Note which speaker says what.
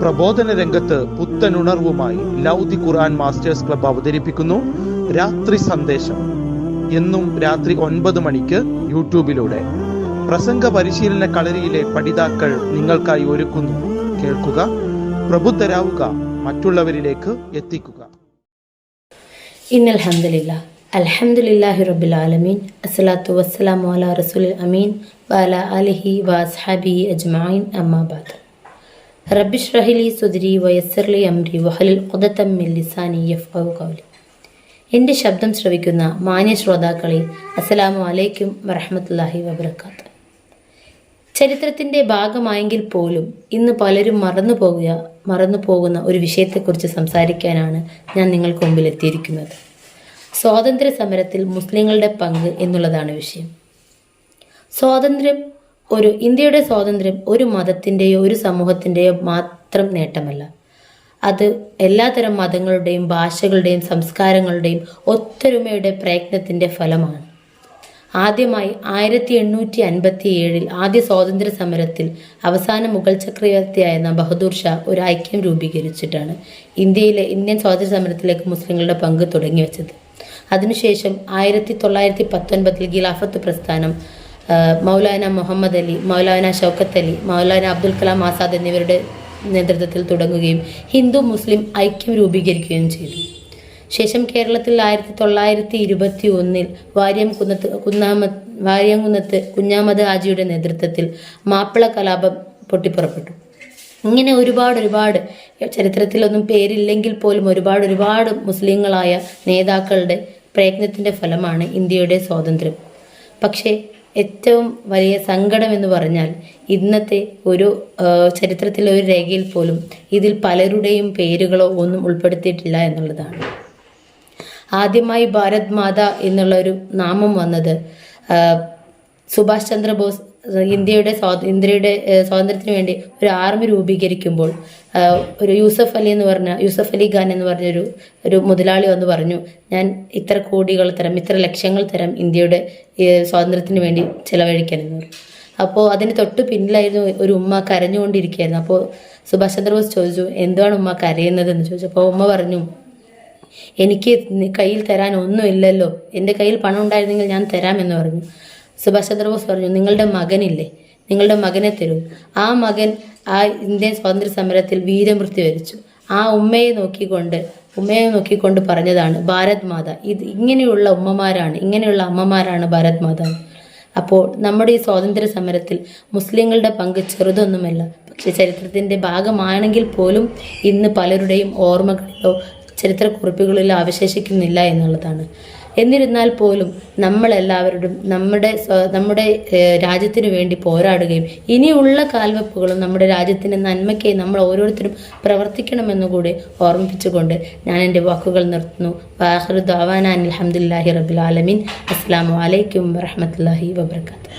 Speaker 1: പ്രബോധന രംഗത്ത് പുത്തനുണർവുമായി ലൗദി ഖുർആൻ masters club അവതരിപ്പിക്കുന്നു. രാത്രി സന്ദേശം. എന്നും രാത്രി ഒൻപത് മണിക്ക് യൂട്യൂബിലൂടെ. പ്രസംഗ പരിശീലന കളരിയിലെ പഠിതാക്കൾ നിങ്ങൾക്കായി ഒരുക്കുന്നു. കേൾക്കുക പ്രബുദ്ധരാവുക മറ്റുള്ളവരിലേക്ക് എത്തിക്കുക.
Speaker 2: ഇന്നൽഹമില്ല അലഹമുല്ലാഹി ആലമീൻ. അസ്സലാത്തു വസ്സലാമു അല റസൂൽ അമീൻ. വാല അലഹി വാസ്ഹാബി അജ്മാൻ അമ്മാബാദ് റബ്ബി ഷ്റഹിലി സുദരി വയസ്സർലി അംരി വഹലിൽ ഉദത്തം മില്ലിസാനി യഫ് കൗലി എന്റെ ശബ്ദം ശ്രവിക്കുന്ന മാന്യ ശ്രോതാക്കളെ അസ്സലാമു അലൈക്കും വറഹമത്തല്ലാഹി വബർക്കാത്ത് ചരിത്രത്തിന്റെ ഭാഗമായെങ്കിൽ പോലും ഇന്ന് പലരും മറന്നു പോകുക മറന്നു പോകുന്ന ഒരു വിഷയത്തെക്കുറിച്ച് സംസാരിക്കാനാണ് ഞാൻ നിങ്ങൾക്ക് മുമ്പിലെത്തിയിരിക്കുന്നത് സ്വാതന്ത്ര്യ സമരത്തിൽ മുസ്ലിങ്ങളുടെ പങ്ക് എന്നുള്ളതാണ് വിഷയം. സ്വാതന്ത്ര്യം ഒരു ഇന്ത്യയുടെ സ്വാതന്ത്ര്യം ഒരു മതത്തിന്റെയോ ഒരു സമൂഹത്തിന്റെയോ മാത്രം നേട്ടമല്ല. അത് എല്ലാതരം മതങ്ങളുടെയും ഭാഷകളുടെയും സംസ്കാരങ്ങളുടെയും ഒത്തൊരുമയുടെ പ്രയത്നത്തിന്റെ ഫലമാണ്. ആദ്യമായി ആയിരത്തി എണ്ണൂറ്റി അൻപത്തി ഏഴിൽ ആദ്യ സ്വാതന്ത്ര്യ സമരത്തിൽ അവസാന മുഗൾ ചക്രവർത്തിയായിരുന്ന ബഹദൂർ ഷാ ഒരു ഐക്യം രൂപീകരിച്ചിട്ടാണ് ഇന്ത്യയിലെ ഇന്ത്യൻ സ്വാതന്ത്ര്യ സമരത്തിലേക്ക് മുസ്ലിങ്ങളുടെ പങ്ക് തുടങ്ങി വെച്ചത് അതിനുശേഷം ആയിരത്തി തൊള്ളായിരത്തി പത്തൊൻപതിൽ ഖിലാഫത്ത് പ്രസ്ഥാനം മൗലാന മുഹമ്മദ് അലി മൗലാന ഷൗക്കത്ത് അലി മൗലാന അബ്ദുൽ കലാം ആസാദ് എന്നിവരുടെ നേതൃത്വത്തിൽ തുടങ്ങുകയും ഹിന്ദു മുസ്ലിം ഐക്യം രൂപീകരിക്കുകയും ചെയ്തു. ശേഷം കേരളത്തിൽ ആയിരത്തി തൊള്ളായിരത്തി ഇരുപത്തി ഒന്നിൽ വാര്യം കുന്നത്ത് കുന്നാമ വാര്യംകുന്നത്ത് കുഞ്ഞാമത് ഹാജിയുടെ നേതൃത്വത്തിൽ മാപ്പിള കലാപം പൊട്ടിപ്പുറപ്പെട്ടു. ഇങ്ങനെ ഒരുപാട് ഒരുപാട് ചരിത്രത്തിലൊന്നും പേരില്ലെങ്കിൽ പോലും ഒരുപാട് ഒരുപാട് മുസ്ലിങ്ങളായ നേതാക്കളുടെ പ്രയത്നത്തിന്റെ ഫലമാണ് ഇന്ത്യയുടെ സ്വാതന്ത്ര്യം. പക്ഷേ ഏറ്റവും വലിയ സങ്കടം എന്ന് പറഞ്ഞാൽ ഇന്നത്തെ ഒരു ചരിത്രത്തിലെ ഒരു രേഖയിൽ പോലും ഇതിൽ പലരുടെയും പേരുകളോ ഒന്നും ഉൾപ്പെടുത്തിയിട്ടില്ല എന്നുള്ളതാണ്. ആദ്യമായി ഭാരത് മാത എന്നുള്ളൊരു നാമം വന്നത് സുഭാഷ് ചന്ദ്രബോസ് ഇന്ത്യയുടെ ഇന്ത്യയുടെ സ്വാതന്ത്ര്യത്തിന് വേണ്ടി ഒരു ആർമി രൂപീകരിക്കുമ്പോൾ ഒരു യൂസഫ് അലി എന്ന് പറഞ്ഞ യൂസഫ് അലി ഖാൻ എന്ന് പറഞ്ഞൊരു ഒരു മുതലാളി വന്ന് പറഞ്ഞു ഞാൻ ഇത്ര കോടികൾ തരാം ഇത്ര ലക്ഷങ്ങൾ തരാം ഇന്ത്യയുടെ സ്വാതന്ത്ര്യത്തിന് വേണ്ടി ചെലവഴിക്കാനെന്ന് പറഞ്ഞു. അപ്പോൾ അതിന് തൊട്ട് പിന്നിലായിരുന്നു ഒരു ഉമ്മ കരഞ്ഞുകൊണ്ടിരിക്കുകയായിരുന്നു. അപ്പോൾ സുഭാഷ് ചന്ദ്രബോസ് ചോദിച്ചു എന്താണ് ഉമ്മ കരയുന്നതെന്ന്? ചോദിച്ചു അപ്പോൾ ഉമ്മ പറഞ്ഞു എനിക്ക് കയ്യിൽ തരാൻ ഒന്നുമില്ലല്ലോ എന്റെ കയ്യിൽ പണം ഉണ്ടായിരുന്നെങ്കിൽ ഞാൻ തരാമെന്ന് പറഞ്ഞു. സുഭാഷ് ചന്ദ്രബോസ് പറഞ്ഞു നിങ്ങളുടെ മകനില്ലേ? നിങ്ങളുടെ മകനെ തരൂ. ആ മകൻ ആ ഇന്ത്യൻ സ്വാതന്ത്ര്യ സമരത്തിൽ വീരമൃത്യു വരിച്ചു ആ ഉമ്മയെ നോക്കിക്കൊണ്ട് ഉമ്മയെ നോക്കിക്കൊണ്ട് പറഞ്ഞതാണ് ഭാരത് മാത. ഇത് ഇങ്ങനെയുള്ള ഉമ്മമാരാണ് ഇങ്ങനെയുള്ള അമ്മമാരാണ് ഭാരത് മാതാവ് അപ്പോൾ നമ്മുടെ ഈ സ്വാതന്ത്ര്യ സമരത്തിൽ മുസ്ലിങ്ങളുടെ പങ്ക് ചെറുതൊന്നുമല്ല പക്ഷെ ചരിത്രത്തിന്റെ ഭാഗമാണെങ്കിൽ പോലും ഇന്ന് പലരുടെയും ഓർമ്മകളിലോ ചരിത്രക്കുറിപ്പുകളിലോ അവശേഷിക്കുന്നില്ല എന്നുള്ളതാണ്. എന്നിരുന്നാൽ പോലും നമ്മളെല്ലാവരും നമ്മുടെ നമ്മുടെ രാജ്യത്തിന് വേണ്ടി പോരാടുകയും ഇനിയുള്ള കാൽവെപ്പുകളും നമ്മുടെ രാജ്യത്തിന്റെ നന്മയ്ക്കായി നമ്മൾ ഓരോരുത്തരും പ്രവർത്തിക്കണമെന്നുകൂടി ഓർമ്മിപ്പിച്ചുകൊണ്ട് ഞാൻ എന്റെ വാക്കുകൾ നിർത്തുന്നു. വാഹൃദ് അവാനാൻ അലഹമുല്ലാഹി റബുൽ ആലമീൻ. അസ്സാം വലൈക്കും വറഹമത്തല്ലാഹി വബർക്കാത്തു